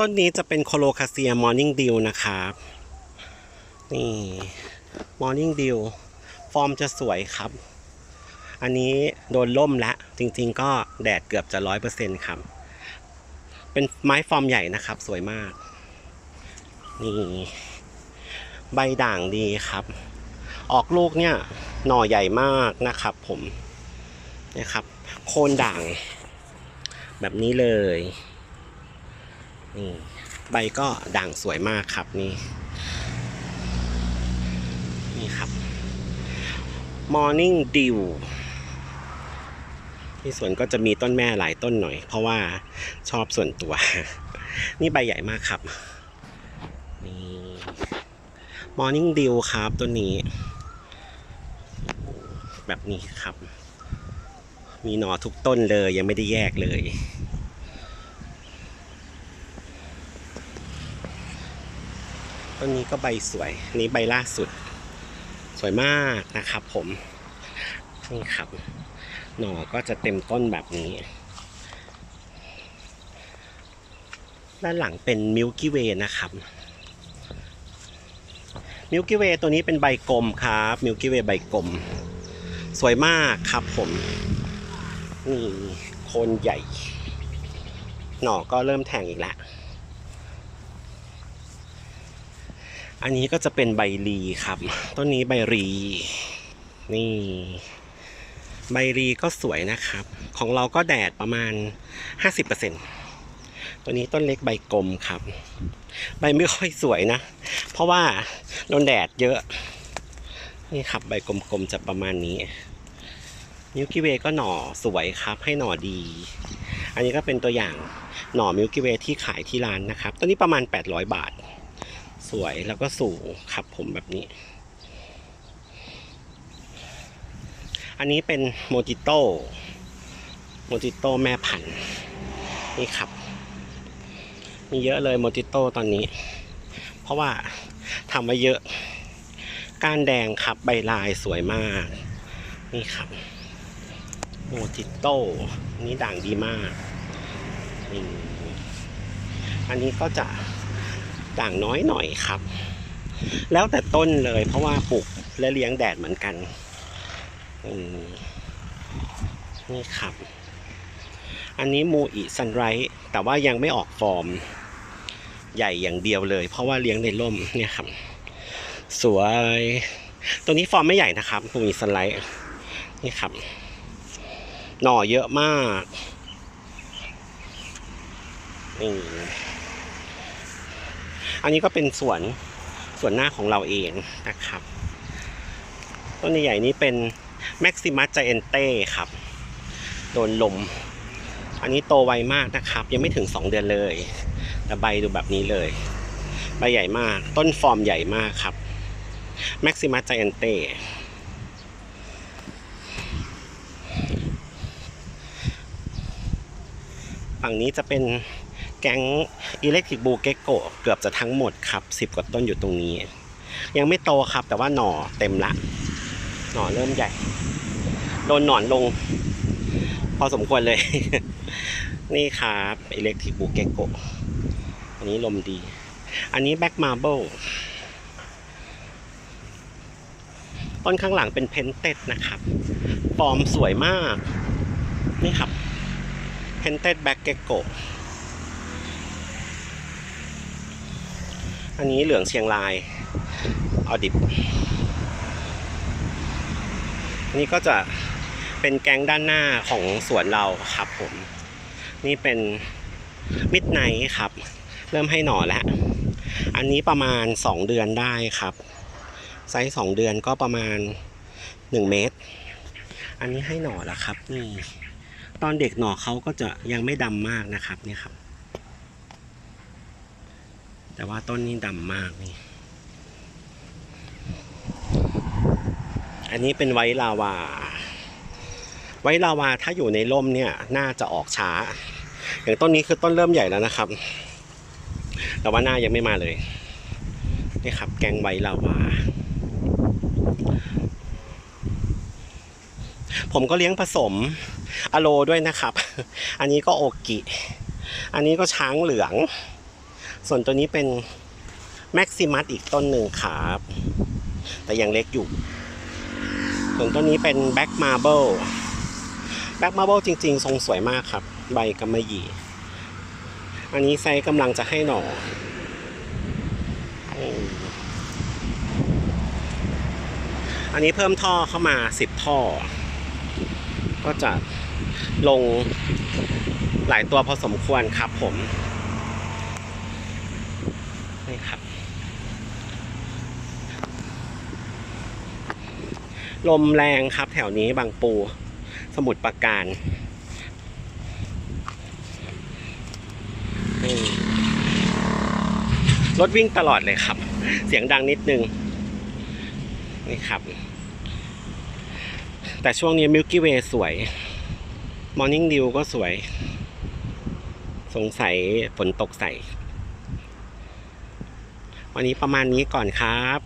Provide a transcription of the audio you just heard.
ต้นนี้จะเป็นโคโลคาเซียมอร์นิ่งดิวนะครับ นี่มอร์นิ่งดิวฟอร์มจะสวยครับ อันนี้โดนล่มแล้ว จริงๆก็แดดเกือบจะร้อยเปอร์เซ็นต์ครับ เป็นไม้ฟอร์มใหญ่นะครับ สวยมาก นี่ ใบด่างดีครับ ออกลูกเนี่ย หน่อใหญ่มากนะครับผมนะครับ โคนด่าง แบบนี้เลย นี่ใบก็ด่างสวยมากครับนี่ นี่ครับ Morning Dew ที่สวนก็จะมีต้นแม่หลายต้นหน่อย เพราะว่าชอบส่วนตัว นี่ใบใหญ่มากครับ นี่ Morning Dew ครับต้นนี้ แบบนี้ครับ มีหน่อทุกต้นเลยยังไม่ได้แยกเลย ต้นนี้ก็ใบสวยนี่ใบล่าสุด สวยมากนะครับ ผมนี่ครับ หน่อก็จะเต็มต้นแบบนี้ ด้านหลังเป็นมิลกี้เวย์นะครับมิลกี้เวย์ตัวนี้เป็นใบกลมครับมิลกี้เวย์ใบกลม สวยมากครับผม นี่โคนใหญ่ หน่อก็เริ่มแทงอีกแล้ว อันนี้ก็จะเป็นใบรีครับ ต้นนี้ใบรี นี่ ใบรีก็สวยนะครับ ของเราก็แดดประมาณ 50%ตัวนี้ต้นเล็กใบกลมครับ ใบไม่ค่อยสวยนะ เพราะว่าโดนแดดเยอะ นี่ครับใบกลมๆจะประมาณนี้มิลกี้เวก็หน่อสวยครับให้หน่อดี อันนี้ก็เป็นตัวอย่างหน่อมิลกี้เวที่ขายที่ร้านนะครับ ตัวนี้ประมาณ 800 บาท สวยแล้วก็สูงครับผมแบบนี้ อันนี้เป็นโมจิโต้โมจิโต้แม่พันธุ์นี่ครับ มีเยอะเลยโมจิโต้ตอนนี้ เพราะว่าทำมาเยอะ ก้านแดงครับใบลายสวยมาก นี่ครับโมจิโต้นนี้ด่างดีมาก อันนี้ก็จะ ด่างน้อยหน่อยครับ แล้วแต่ต้นเลยเพราะว่าปลูกและเลี้ยงแดดเหมือนกันนี่ครับ อันนี้มูอิซันไรท์แต่ว่ายังไม่ออกฟอร์ม ใหญ่อย่างเดียวเลย เพราะว่าเลี้ยงในร่มเนี่ยครับ สวยตัวนี้ฟอร์มไม่ใหญ่นะครับมูอิซันไรท์นี่ครับ หน่อเยอะมากนี่ อันนี้ก็เป็นสวนส่วนหน้าของเราเองนะครับ ต้นใหญ่ๆนี้เป็นแม็กซิมัสไจเอนเต้ครับ โดนลม อันนี้โตไวมากนะครับ ยังไม่ถึง 2 เดือนเลย แต่ใบดูแบบนี้เลย ใบใหญ่มาก ต้นฟอร์มใหญ่มากครับแม็กซิมัสไจเอนเต้ฝั่งนี้จะเป็น แก๊งอิเล็กทริกบูเกโกเกือบจะทั้งหมดครับสิบกว่าต้นอยู่ตรงนี้ ยังไม่โตครับ แต่ว่าหน่อเต็มละ หน่อเริ่มใหญ่ โดนหนอนลง พอสมควรเลย นี่ครับอิเล็กทริกบูเกโกอันนี้ลมดี อันนี้แบ็กมาร์เบิลต้นข้างหลังเป็นเพนเต็ดนะครับ ฟอร์มสวยมาก นี่ครับเพนเต็ดแบ็กเกโก อันนี้เหลืองเชียงรายออดิบอันนี้ก็จะเป็นแก๊งด้านหน้าของสวนเราครับผม นี่เป็นมิดไนท์ครับ เริ่มให้หน่อแล้ว อันนี้ประมาณ 2 เดือนได้ครับ ไซส์2เดือนก็ประมาณ 1 เมตร อันนี้ให้หน่อแล้วครับนี่ตอนเด็กหน่อเขาก็จะยังไม่ดำมากนะครับนี่ครับ แต่ว่าต้นนี้ดำมากนี่ อันนี้เป็นไวลาวา ไวลาวาถ้าอยู่ในร่มเนี่ยน่าจะออกช้า อย่างต้นนี้คือต้นเริ่มใหญ่แล้วนะครับ แต่ว่าหน้ายังไม่มาเลย นี่ครับ แกงไวลาวา ผมก็เลี้ยงผสมอะโลด้วยนะครับ อันนี้ก็โอกิ อันนี้ก็ช้างเหลือง ส่วนตัวนี้เป็นแม็กซิมัสอีกต้นหนึ่งครับ แต่ยังเล็กอยู่ ส่วนต้นนี้เป็นแบ็กมาเบิลแบ็กมาเบิลจริง ๆ ทรงสวยมากครับ ใบกำมะหยี่ อันนี้ไซส์กำลังจะให้หน่อออันนี้เพิ่มท่อเข้ามา 10 ท่อ ก็จะลงหลายตัวพอสมควรครับผมี่ครับ ลมแรงครับแถวนี้บางปู สมุทรปราการรถวิ่งตลอดเลยครับ เสียงดังนิดนึง นี่ครับ แต่ช่วงนี้มิลกี้เวย์สวย Morning Dew ก็สวย สงสัยฝนตกใส่ วันนี้ประมาณนี้ก่อนครับ